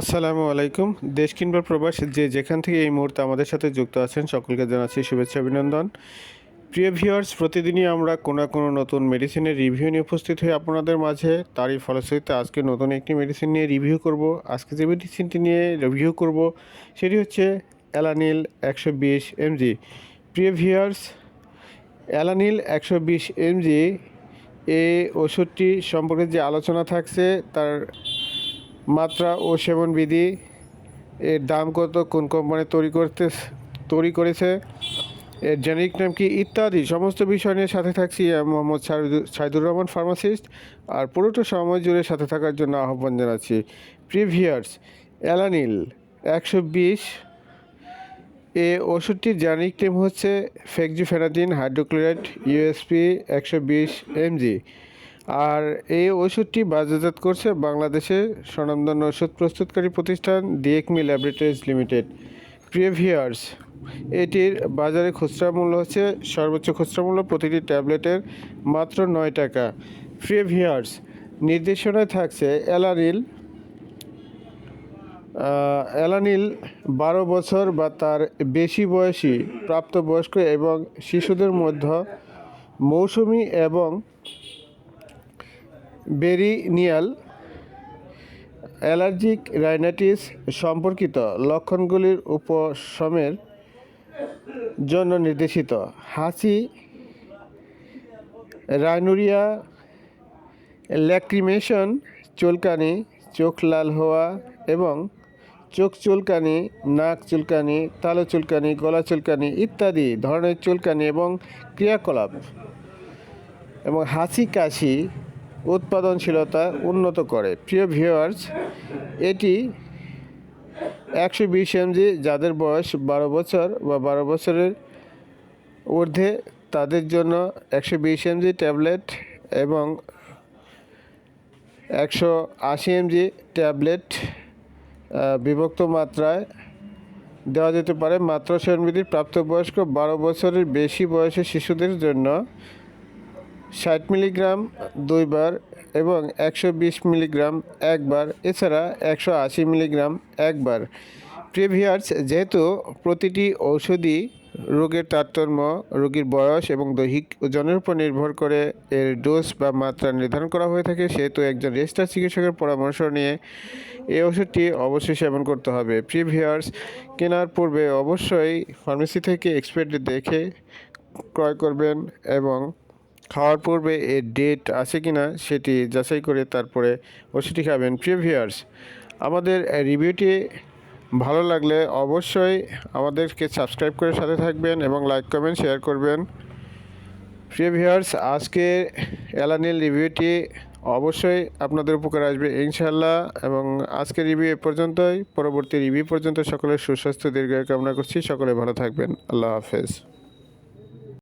আসসালামু আলাইকুম। দেশ কিংবা প্রবাস, যে যেখান থেকে এই মুহূর্তে আমাদের সাথে যুক্ত আছেন, সকলকে জানাচ্ছি শুভেচ্ছা, অভিনন্দন। প্রিয় ভিউয়ার্স, প্রতিদিনই আমরা কোনো কোনো নতুন মেডিসিনের রিভিউ নিয়ে উপস্থিত হই আপনাদের মাঝে। তারই ফলশ্রুতিতে আজকে নতুন একটি মেডিসিন নিয়ে রিভিউ করব। আজকে যে মেডিসিনটি নিয়ে রিভিউ করব, সেটি হচ্ছে অ্যালানিল একশো বিশ এমজি প্রিয় ভিউয়ার্স অ্যালানিল একশো বিশ এমজি এই ওষুধটি সম্পর্কে যে আলোচনা থাকছে, তার মাত্রা ও সেবন বিধি এর দাম কত? কোন কোম্পানি তৈরি করতে, তৈরি করেছে? এর জেনেরিক নাম কি? ইত্যাদি। সমস্ত বিষয় নিয়ে সাথে থাকছি মোহাম্মদ সাইদুর- রহমান ফার্মাসিস্ট আর পুরোটা সময় জুড়ে সাথে থাকার জন্য আহ্বান জানাচ্ছি। প্রিভিয়ার্স, অ্যালানিল একশো বিশ, এ ওষুধটির জেনেরিক নেম হচ্ছে ফেকজিফেনাজিন হাইড্রোক্লোরাইড ইউএসপি একশো বিশ এমজি। আর এই ওষুধটি বাজারজাত করছে বাংলাদেশে স্বনামধন্য ওষুধ প্রস্তুতকারী প্রতিষ্ঠান ডিএকমি ল্যাবরেটরিজ লিমিটেড, প্রিভিয়ার্স। এটির বাজারে খুচরা মূল্য হচ্ছে সর্বোচ্চ খুচরা মূল্য প্রতিটি ট্যাবলেটের মাত্র নয় টাকা। প্রিভিয়ার্স, নির্দেশনায় থাকছে অ্যালানিল অ্যালানিল বারো বছর বা তার বেশি বয়সী প্রাপ্তবয়স্ক এবং শিশুদের মধ্যে মৌসুমি এবং বেরিনিয়াল অ্যালার্জিক রাইনাইটিস সম্পর্কিত লক্ষণগুলির উপশমের জন্য নির্দেশিত। হাসি রাইনুরিয়া, ল্যাক্রিমেশন, চুলকানি, চোখ লাল হওয়া এবং চোখ চুলকানি, নাক চুলকানি, তালু চুলকানি, গলা চুলকানি ইত্যাদি ধরনের চুলকানি এবং ক্রিয়াকলাপ এবং হাসি কাশি উৎপাদনশীলতা উন্নত করে। প্রিয় ভিউয়ার্স এটি একশো বিশ এমজি যাদের বয়স বারো বছর বা বারো বছরের ঊর্ধ্বে, তাদের জন্য একশো বিশ এমজি ট্যাবলেট এবং একশো আশি এমজি ট্যাবলেট বিভক্ত মাত্রায় দেওয়া যেতে পারে। মাত্র সেবনবিধির প্রাপ্তবয়স্ক বারো বছরের বেশি বয়সের শিশুদের জন্য ষাট মিলিগ্রাম, দুইবার, এবং একশো বিশ মিলিগ্রাম, একবার, এছাড়া একশো আশি মিলিগ্রাম, একবার। প্রিভিয়ার্স, যেহেতু প্রতিটি ঔষধি রোগের তারতম্য, রোগীর বয়স এবং দৈহিক ওজনের উপর নির্ভর করে এর ডোজ বা মাত্রা নির্ধারণ করা হয়ে থাকে, সেহেতু একজন রেজিস্টার চিকিৎসকের পরামর্শ নিয়ে এই ওষুধটি অবশ্যই সেবন করতে হবে। প্রিভিয়ার্স, কেনার পূর্বে অবশ্যই ফার্মেসি থেকে এক্সপায়ার দেখে ক্রয় করবেন এবং খাওয়ার পূর্বে এর ডেট আছে কি না সেটি যাচাই করে তারপরে ওষুধটি খাবেন প্রিভিয়ার্স আমাদের রিভিউটি ভালো লাগলে অবশ্যই আমাদেরকে সাবস্ক্রাইব করে সাথে থাকবেন এবং লাইক কমেন্ট শেয়ার করবেন। প্রিভিয়ার্স আজকে অ্যালানিল রিভিউটি অবশ্যই আপনাদের উপকার আসবে ইনশাল্লাহ এবং আজকের রিভিউ এ পর্যন্তই। পরবর্তী রিভিউ পর্যন্ত সকলের সুস্বাস্থ্য, দীর্ঘায়ু কামনা করছি। সকলে ভালো থাকবেন। আল্লাহ হাফেজ।